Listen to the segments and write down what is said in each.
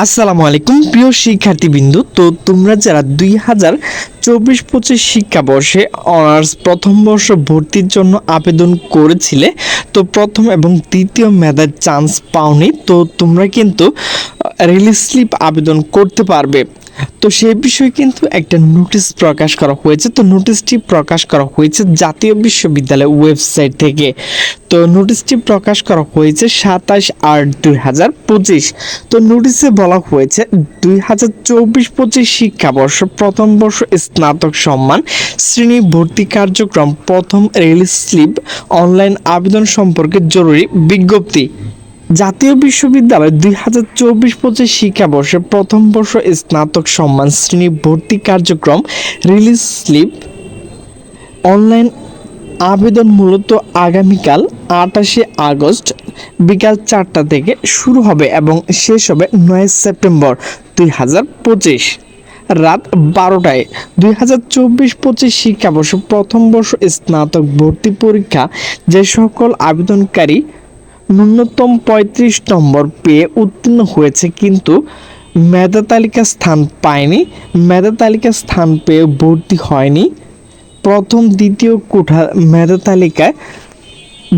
আসসালামু আলাইকুম, প্রিয় শিক্ষার্থীবৃন্দ। তো তোমরা যারা দুই হাজার চব্বিশ পঁচিশ শিক্ষাবর্ষে অনার্স প্রথম বর্ষ ভর্তির জন্য আবেদন করেছিলে, তো প্রথম এবং দ্বিতীয় মেধার চান্স পাওনি, তো তোমরা কিন্তু রিলিজ স্লিপ আবেদন করতে পারবে। তো সেই বিষয়ে কিন্তু একটা নোটিশ প্রকাশ করা হয়েছে। তো নোটিশটি প্রকাশ করা হয়েছে জাতীয় বিশ্ববিদ্যালয় ওয়েবসাইট থেকে। তো নোটিশটি প্রকাশ করা হয়েছে সাতাশ আট দুই হাজার পঁচিশ। তো নোটিশে বলা হয়েছে দুই হাজার চব্বিশ পঁচিশ শিক্ষাবর্ষ প্রথম বর্ষ স্নাতক সম্মান, শ্রেণি ভর্তি কার্যক্রম প্রথম রিলিজ স্লিপ, অনলাইন আবেদন সম্পর্কে জরুরি বিজ্ঞপ্তি। জাতীয় বিশ্ববিদ্যালয় দুই হাজার চব্বিশ পঁচিশ শিক্ষাবর্ষে প্রথম বর্ষ স্নাতক সম্মান শ্রেণি ভর্তি কার্যক্রম রিলিজ স্লিপ অনলাইন আবেদন মূলত আগামীকাল আটাশে আগস্ট বিকাল চারটা থেকে শুরু হবে এবং শেষ হবে নয় সেপ্টেম্বর দুই হাজার পঁচিশ। রাত বারোটায় দুই হাজার চব্বিশ পঁচিশ শিক্ষাবর্ষ প্রথম বর্ষ স্নাতক ভর্তি পরীক্ষা যে সকল আবেদনকারী ন্যূনতম পঁয়ত্রিশ নম্বর পেয়ে উত্তীর্ণ হয়েছে কিন্তু মেধা তালিকা স্থান পায়নি, মেধা তালিকা স্থান পেয়ে ভর্তি হয়নি। প্রথম, দ্বিতীয় কোঠা মেধা তালিকায়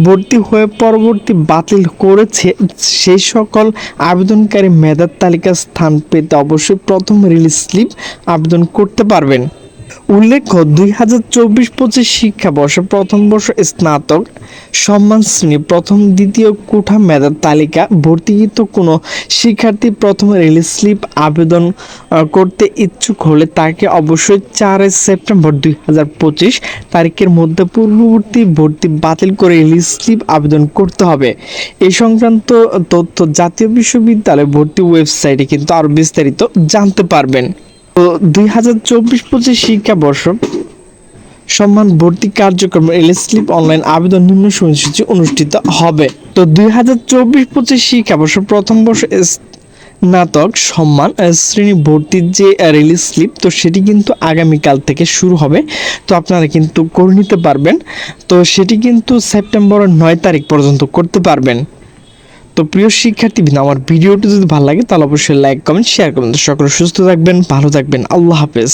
ভর্তি হয়ে পরবর্তী বাতিল করেছে সেই সকল আবেদনকারী মেধার তালিকা স্থান পেতে অবশ্যই প্রথম রিলিজ স্লিপ আবেদন করতে পারবেন। উল্লেখ্য, দুই হাজার চব্বিশ পঁচিশ শিক্ষাবর্ষে প্রথম বর্ষ স্নাতক, সম্মান শ্রেণি, প্রথম, দ্বিতীয় কোঠা মেধার তালিকা, ভর্তিকৃত কোনো শিক্ষার্থী প্রথম রিলিজ স্লিপ আবেদন করতে ইচ্ছুক হলে তাকে অবশ্যই চারই সেপ্টেম্বর দুই হাজার পঁচিশ তারিখের মধ্যে পূর্ববর্তী ভর্তি বাতিল করে রিলিজ স্লিপ আবেদন করতে হবে। এই সংক্রান্ত তথ্য জাতীয় বিশ্ববিদ্যালয় ভর্তি ওয়েবসাইটে কিন্তু আরও বিস্তারিত জানতে পারবেন। তো দুই হাজার চব্বিশ পঁচিশ শিক্ষাবর্ষ সম্মান ভর্তি কার্যক্রম স্লিপ অনলাইন আবেদন নিম্ন সময়সূচি অনুষ্ঠিত হবে। তো দুই হাজার চব্বিশ পঁচিশ শিক্ষাবর্ষ প্রথম বর্ষ স্নাতক সম্মান শ্রেণি ভর্তির যে রিলিজ স্লিপ তো সেটি কিন্তু আগামীকাল থেকে শুরু হবে। তো আপনারা কিন্তু করে নিতে পারবেন। তো সেটি কিন্তু সেপ্টেম্বরের নয় তারিখ পর্যন্ত করতে পারবেন। তো প্রিয় শিক্ষার্থীবৃন্দ আমার ভিডিওটি যদি ভালো লাগে, তাহলে অবশ্যই লাইক কমেন্ট শেয়ার করুন সকলে সুস্থ থাকবেন, ভালো থাকবেন। আল্লাহ হাফেজ।